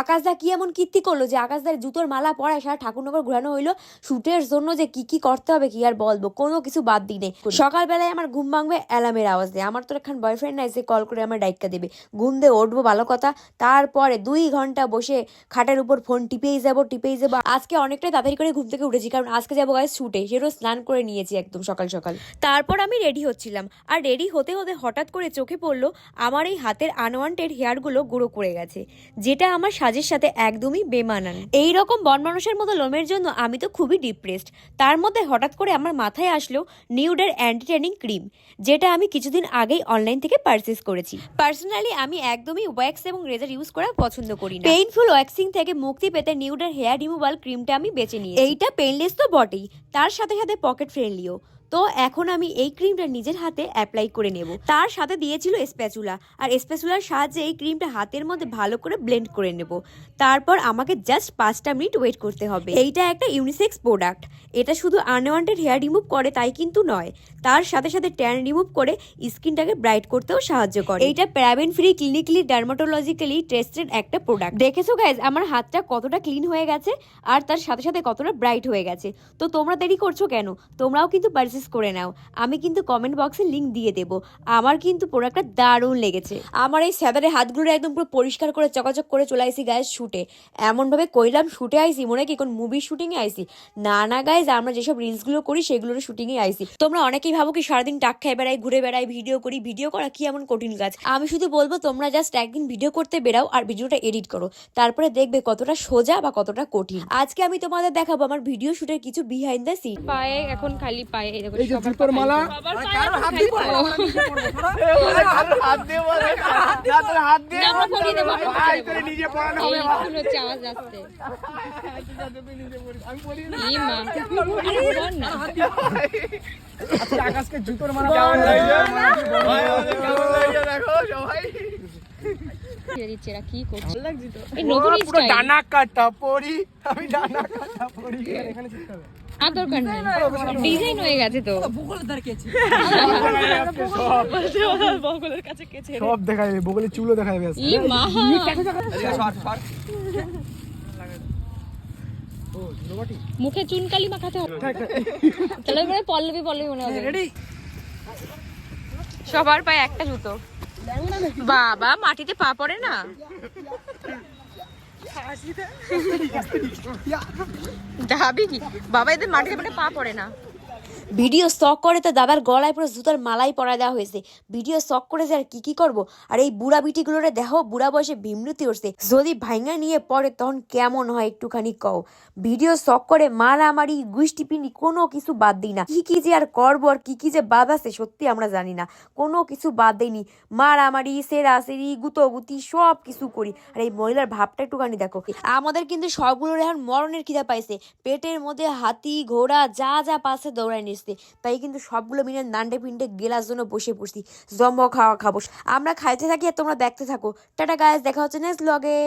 আকাশদা কি এমন কীর্তি করল যে আকাশদার জুতোর মালা পরায় সারা ঠাকুরনগর ঘোরানো হইল? শুটের জন্য যে কি কি করতে হবে কি আর বলব? কোনো কিছু বাদ দিই নেই। সকালবেলায় আমার ঘুম ভাঙবে, অ্যালার্মের আওয়াজ দেয়। আমার তো এখন বয়ফ্রেন্ড নাই সে কল করে আমার ডাইকা দেবে। ঘুম দিয়ে উঠবো, ভালো কথা। তারপরে দুই ঘণ্টা বসে খাটের উপর ফোন টিপেই যাব টিপেই যাব। আজকে অনেকটাই তাড়াতাড়ি করে ঘুম থেকে উঠেছি, কারণ আজকে যাব গায়ে শুটে। সেটাও স্নান করে নিয়েছি একদম সকাল সকাল। তারপর আমি রেডি হচ্ছিলাম। আর রেডি হতে হতে হঠাৎ করে চোখে পড়ল, আমার এই হাতের আনওয়ান্টেড হেয়ারগুলো গুঁড়ো করে গেছে, যেটা আমার সাজের সাথে একদমই বেমানান। এই রকম বন মানুষের মতো লোমের জন্য আমি তো খুবই ডিপ্রেসড তার মধ্যে হঠাৎ করে আমার মাথায় আসলো নিউডের অ্যান্টি ট্যানিং ক্রিম যেটা আমি কিছুদিন আগেই অনলাইন থেকে পারচেস করেছি। পার্সোনালি আমি একদমই ওয়্যাক্স এবং রেজার ইউজ করা পছন্দ করি না। পেইনফুল ওয়্যাক্সিং থেকে মুক্তি পেতে নিউডের হেয়ার রিমুভাল ক্রিমটা আমি বেছে নিই এইটা পেইনলেস তো বটেই। তার সাথে সাথে পকেট ফ্রেন্ডলিও তো এখন আমি এই ক্রিমটা নিজের হাতে অ্যাপ্লাই করে নেব। তার সাথে দিয়েছিল স্প্যাচুলা। আর স্প্যাচুলার সাহায্যে এই ক্রিমটা হাতের মধ্যে ভালো করে ব্লেন্ড করে নেব। তারপর আমাকে জাস্ট পাঁচটা মিনিট ওয়েট করতে হবে। এইটা একটা ইউনিসেক্স প্রোডাক্ট। এটা শুধু আনওয়ান্টেড হেয়ার রিমুভ করে তাই কিন্তু নয়। তার সাথে সাথে ট্যান রিমুভ করে স্কিনটাকে ব্রাইট করতেও সাহায্য করে। এইটা paraben free clinically dermatologically tested একটা প্রোডাক্ট। দেখেছ গাইজ আমার হাতটা কতটা ক্লিন হয়ে গেছে, আর তার সাথে সাথে কতটা ব্রাইট হয়ে গেছে। তো তোমরা দেরি করছ কেন? তোমরাও কিন্তু পারচেস করে নাও। আমি কিন্তু কমেন্ট বক্সে লিংক দিয়ে দেব। আমার কিন্তু প্রোডাক্টটা দারুণ লেগেছে। আমার এই স্যাদারে হাতগুলো একদম পুরো পরিষ্কার করে, চকাচক করে চলে আইসি গাইজ শুটে এমনভাবে কইলাম শুটে আইসি, মনে কি কোন মুভির শুটিংয়ে আইসি? না না গাইজ আমরা যেসব রিলসগুলো করি সেগুলোর শুটিংয়ে আইসি। তোমরা অনেকেই ভাবো কি সারাদিন টাক খাই বেড়াই, ঘুরে বেড়াই ভিডিও করি ভিডিও করা কি এমন কঠিন কাজ? আমি শুধু বলব, তোমরা জাস্ট একদিন ভিডিও করতে বেরাও আর ভিডিওটা এডিট করো। তারপরে দেখবে কতটা সোজা বা কতটা কঠিন। আজকে আমি তোমাদের দেখাবো আমার ভিডিও শুটের কিছু বিহাইন্ড দ্য সিন পায়ে, এখন খালি পায়ে এই যে জুতোর মালা। হাত দিয়ে বলে না তোর হাত দিয়ে না, আমরা পরিয়ে দেবো, আমরা ভাই, পরিয়ে তোরে নিজে পড়ানো এই হবে ফুল হচ্ছে আওয়াজ আসছে। আমি পড়ি ই মা আরে বল না। আজকে আকাশকে জুতোর মালা দেখো সবাই দিচ্ছে এরা কি করছে? এই নতুন পুরো ডানা কাটা পড়ি আমি ডানা কাটা পড়ি এখানে শিখতে হবে। আর দরকার নেই। ডিজাইন হয়ে গেছে। তো। সব দেখা যাবে বগলের চুলও দেখা যাবে ই মা। মুখে চুনকালি মাখাতে হবে। তাহলে পল্লবী পল্লবী মনে হবে। সবার পায়ে একটা জুতো। বাবা মাটিতে পা পড়ে না? যাবি কি? বাবা এদের মাটিতে মানে পা পড়ে না। ভিডিও শখ করে তো দাদার গলায় পুরো জুতার মালাই পরায় দেওয়া হয়েছে। ভিডিও শখ করে যে আর কি কি করব? আর এই বুড়া বিটিগুলোরে দেখো, বুড়া বয়সে ভীমরতি উঠছে যদি ভাইঙ্গা নিয়ে পড়ে তখন কেমন হয় একটুখানি কও। ভিডিও শখ করে মারামারি গুষ্টি পিনি কোনো কিছু বাদ দিই না। কি কি যে আর করব আর কি কি যে বাদ আছে সত্যি আমরা জানি না। কোনো কিছু বাদ দেয়নি মারামারি, সেরাসেরি, গুতোগুতি সব কিছু করি। আর এই মহিলার ভাবটা একটুখানি দেখো। আমাদের কিন্তু সবগুলোর এখন মরণের খিদা পাইছে। পেটের মধ্যে হাতি, ঘোড়া যা যা পাশে দৌড়ায় নিচ্ছে তাই কিন্তু সবগুলো মিলে নান্ডে পিন্ডে গেলার জন্য বসে পড়ছি। জম্ব খাওয়া খাব। আমরা খাইতে থাকি আর তোমরা দেখতে থাকো। টাটা গায়ে দেখা হচ্ছে নেক্সট লগে